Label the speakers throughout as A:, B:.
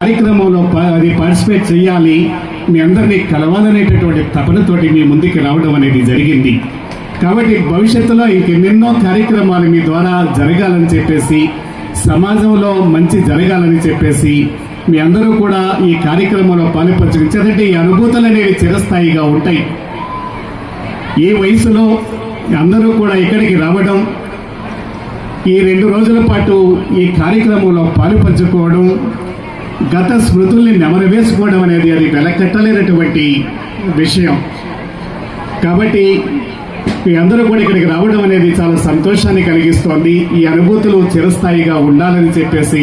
A: కార్యక్రమంలో అది పార్టిసిపేట్ చేయాలి మీ అందరినీ కలవాలనేటటువంటి తపనతోటి మీ ముందుకు రావడం అనేది జరిగింది. కాబట్టి భవిష్యత్తులో ఇంకెన్నెన్నో కార్యక్రమాలు మీ ద్వారా జరగాలని చెప్పేసి సమాజంలో మంచి జరగాలని చెప్పేసి మీ అందరూ కూడా ఈ కార్యక్రమంలో పాలుపంచుకుంటే ఈ అనుభూతులు అనేవి చిరస్థాయిగా ఉంటాయి. ఈ వయసులో అందరూ కూడా ఇక్కడికి రావడం ఈ రెండు రోజుల పాటు ఈ కార్యక్రమంలో పాలు పంచుకోవడం గత స్మృతుల్ని నెమరవేసుకోవడం అనేది అది వెలకట్టలేనటువంటి విషయం. కాబట్టి మీ అందరూ కూడా ఇక్కడికి రావడం అనేది చాలా సంతోషాన్ని కలిగిస్తోంది. ఈ అనుభూతులు చిరస్థాయిగా ఉండాలని చెప్పేసి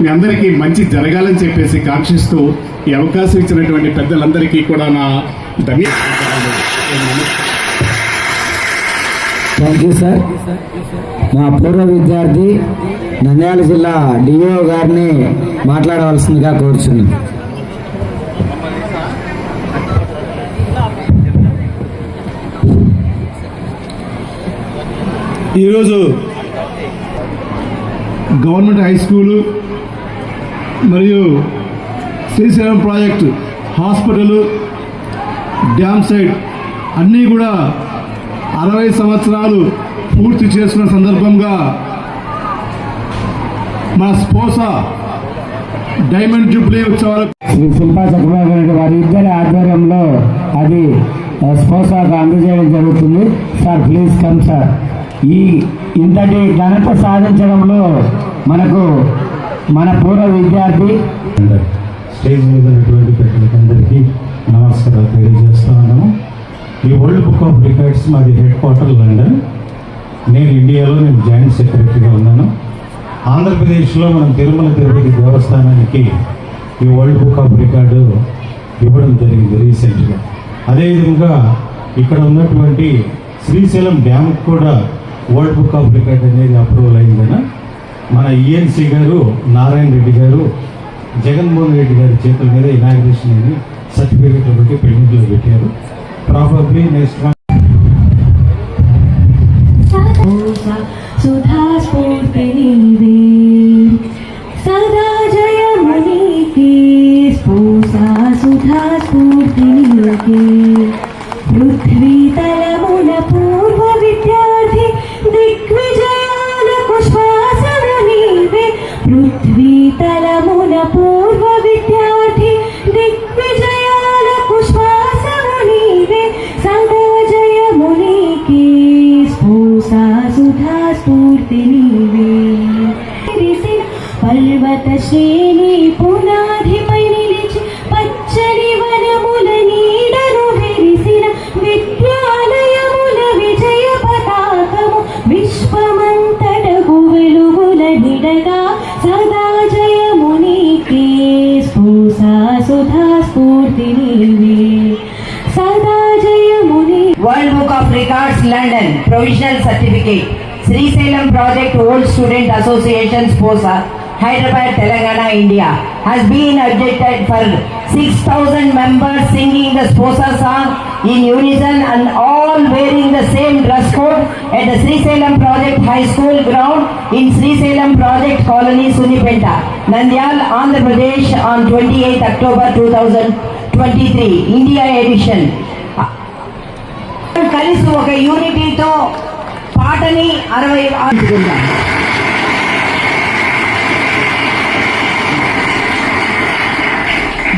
A: మీ అందరికీ మంచి జరగాలని చెప్పేసి కాంక్షిస్తూ ఈ అవకాశం ఇచ్చినటువంటి పెద్దలందరికీ కూడా నా ధన్యవాదాలు.
B: థ్యాంక్ యూ సార్ మా పూర్వ విద్యార్థి నంద్యాల జిల్లా డిఓ గారిని మాట్లాడవలసిందిగా కోరుచున్నాను
C: ఈరోజు గవర్నమెంట్ హై స్కూలు మరియు Srisailam project hospital dam side అన్నీ కూడా అరవై సంవత్సరాలు పూర్తి చేసుకున్న సందర్భంగా మన స్పోసా డైమండ్ జూబ్లీ ఉత్సవాలు
B: శ్రీ శిల్పా చక్రబాబు నాయుడు వారి ఇద్దరి ఆధ్వర్యంలో అది స్పోసాకు అందజేయడం జరుగుతుంది. Sir please come sir. ఈ ఇంతటి ఘనత సాధించడంలో మనకు మన పూర్వ విద్యార్థి
D: స్టేజ్ మీద ఉన్నటువంటి నమస్కారాలు తెలియజేస్తా ఈ వరల్డ్ బుక్ ఆఫ్ రికార్డ్స్ మాది హెడ్ క్వార్టర్ లండన్. నేను ఇండియాలో నేను జాయింట్ సెక్రటరీగా ఉన్నాను. ఆంధ్రప్రదేశ్లో మనం తిరుమల తిరుపతి దేవస్థానానికి ఈ వరల్డ్ బుక్ ఆఫ్ రికార్డు ఇవ్వడం జరిగింది రీసెంట్గా. అదేవిధంగా ఇక్కడ ఉన్నటువంటి శ్రీశైలం డ్యామ్కి కూడా వరల్డ్ బుక్ ఆఫ్ రికార్డ్ అనేది అప్రూవల్ అయిందన మన ఈఎన్సీ గారు నారాయణ రెడ్డి గారు జగన్మోహన్ రెడ్డి గారి చేతుల మీద ఇనాగ్రేషన్ అని సర్టిఫికేట్ ఒకటి పెళ్ళిలో పెట్టారు. ప్రాబబ్లీ నెక్స్ట్
E: సుధా స్ఫూర్తినివే సదా జయమణికే స్ఫూసా సుధా స్ఫూర్తినివే పృథ్వీతలమున పూర్వ విద్యార్థి స్ఫూసా సుధా స్ఫూర్తి నీవే విరిసిన పర్వత శ్రేణి పునాధిపై నిలిచి పచ్చని వనముల నీడను విరిసిన విద్యాలయముల విజయ పతాకము విశ్వమంతటకు వెలుగుల నిడగా సదా జయమునికి. స్ఫూసా సుధా స్ఫూర్తి నీవే
F: World Book of Records London. Provisional Certificate. Srisalem Project Old Student Association SPOSA Hyderabad Telangana India. Has been adjected for 6000 members singing the SPOSA song in unison and all wearing the same dress code at the Srisalem Project High School ground in Srisalem Project Colony Sunipenta Nandyal Andhra Pradesh on 28th October 2023 India edition కలిసి ఒక యూనిటీతో పాటని అరవై ఆడుకుందాం.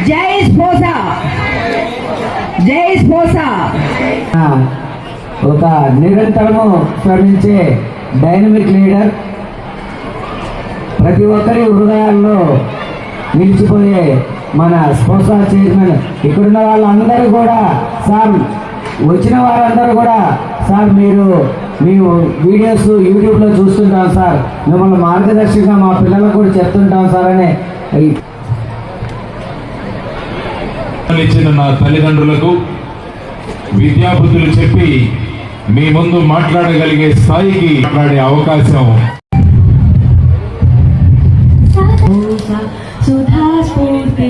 F: జై స్పోసా! జై స్పోసా!
B: ఒక నిరంతరము శ్రమించే dynamic leader ప్రతి ఒక్కరి హృదయాల్లో నిలిచిపోయే మన స్పోసా చైర్మన్ ఇక్కడున్న వాళ్ళందరూ కూడా సార్ వచ్చిన వారందరూ కూడా సార్ మీరు మేము వీడియోస్ యూట్యూబ్లో చూస్తుంటాం సార్. మిమ్మల్ని మార్గదర్శిగా మా పిల్లలకు కూడా చెప్తుంటాం సార్ అనే
G: ఇచ్చిన నా తల్లిదండ్రులకు విద్యాబుద్ధులు చెప్పి మీ ముందు మాట్లాడగలిగే స్థాయికి మాట్లాడే అవకాశం.
E: సుధా స్ఫూర్తి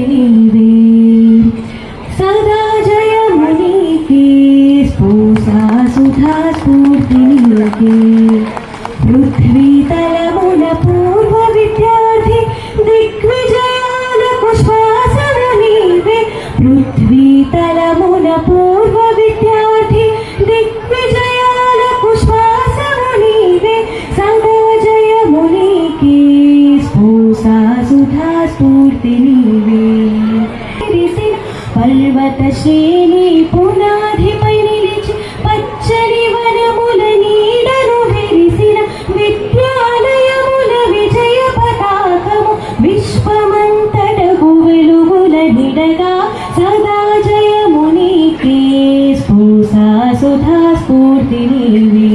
E: స్ఫూర్తి నీవే పర్వత శ్రేణి పునాధిపై నిలిచి పచ్చని వనముల నీడను విరిసిన విద్యాలయముల విజయ పతాకము విశ్వమంతటకు వెలుగుల నిడగా సదా జయము నీకే. స్ఫూసా సుధా స్ఫూర్తి నీవే.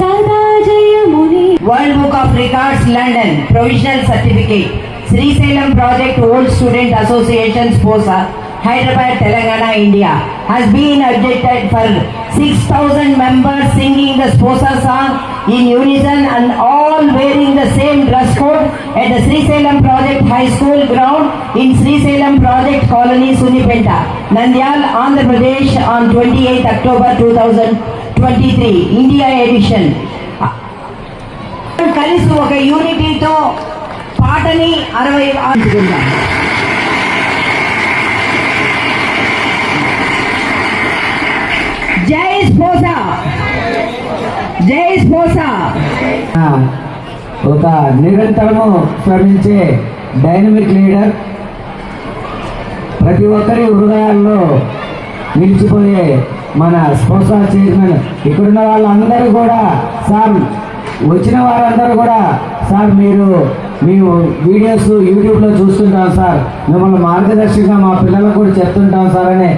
E: సదా జయముని world
F: book of records London provisional certificate Certificate Project Old Student Association SPOSA Hyderabad Telangana India has been adjected for 6000 members singing the SPOSA song in unison and all wearing the same dress code at the Srisalem Project High School ground in Srisalem Project Colony Sunipenta Nandyal Andhra Pradesh on 28th October 2023 India edition కలిసి ఒక యూనిటీతో పాటని అరవై ఆడుకుందాం జై స్పోసా. జై స్పోసా.
B: ఒక నిరంతరము శ్రమించే dynamic leader ప్రతి ఒక్కరి హృదయాల్లో నిలిచిపోయే మన స్పోసా చైర్మన్ ఇక్కడున్న వాళ్ళందరూ కూడా సార్ వచ్చిన వారందరూ కూడా సార్ మీరు మేము వీడియోస్ యూట్యూబ్లో చూస్తుంటాం సార్. మిమ్మల్ని మార్గదర్శిగా మా పిల్లలకు కూడా చెప్తుంటాం సార్ అనే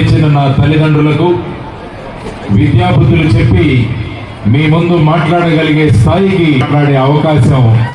G: ఇచ్చిన నా తల్లిదండ్రులకు విద్యాబుద్ధులు చెప్పి మీ ముందు మాట్లాడగలిగే స్థాయికి మాట్లాడే అవకాశం